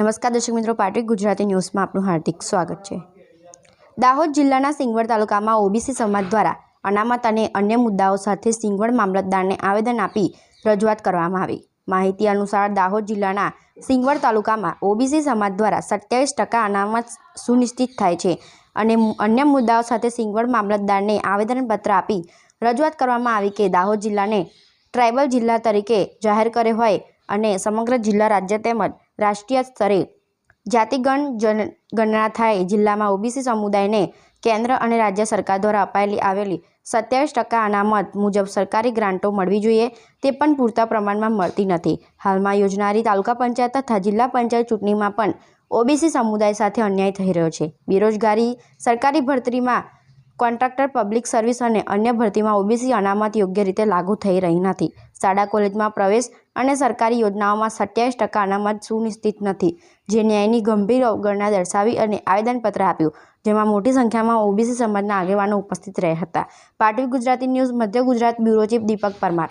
નમસ્કાર દર્શક મિત્રો પાટવી ગુજરાતી ન્યૂઝમાં આપનું હાર્દિક સ્વાગત છે. દાહોદ જિલ્લાના સિંગવડ તાલુકામાં ઓબીસી સમાજ દ્વારા અનામત અને અન્ય મુદ્દાઓ સાથે સિંગવડ મામલતદારને આવેદન આપી રજૂઆત કરવામાં આવી. માહિતી અનુસાર, દાહોદ જિલ્લાના સિંગવડ તાલુકામાં ઓબીસી સમાજ દ્વારા સત્યાવીસ ટકા અનામત સુનિશ્ચિત થાય છે અને અન્ય મુદ્દાઓ સાથે સિંગવડ મામલતદારને આવેદનપત્ર આપી રજૂઆત કરવામાં આવી કે દાહોદ જિલ્લાને ટ્રાઇબલ જિલ્લા તરીકે જાહેર કર્યો હોય અને સમગ્ર જિલ્લા રાજ્ય તેમજ રાષ્ટ્રીય સ્તરે જાતિગણ ગણના થાય જિલ્લામાં ઓબીસી સમુદાયને કેન્દ્ર અને રાજ્ય સરકાર દ્વારા અપાયેલી આવેલી સત્યાવીસ ટકા અનામત મુજબ સરકારી ગ્રાન્ટો મળવી જોઈએ. તે પણ પૂરતા પ્રમાણમાં મળતી નથી. હાલમાં યોજનારી તાલુકા પંચાયત તથા જિલ્લા પંચાયત ચૂંટણીમાં પણ ઓબીસી સમુદાય સાથે અન્યાય થઈ રહ્યો છે. બેરોજગારી, સરકારી ભરતીમાં કોન્ટ્રાક્ટર, પબ્લિક સર્વિસ અને અન્ય ભરતીમાં ઓબીસી અનામત યોગ્ય રીતે લાગુ થઈ રહી નથી. શાળા, કોલેજમાં પ્રવેશ અને સરકારી યોજનાઓમાં સત્યાવીસ ટકા અનામત સુનિશ્ચિત નથી, જે ન્યાયની ગંભીર અવગણના દર્શાવી અને આવેદનપત્ર આપ્યું, જેમાં મોટી સંખ્યામાં ઓબીસી સમાજના આગેવાનો ઉપસ્થિત રહ્યા હતા. પાટવી ગુજરાતી ન્યૂઝ, મધ્ય ગુજરાત બ્યુરો ચીફ દીપક પરમાર.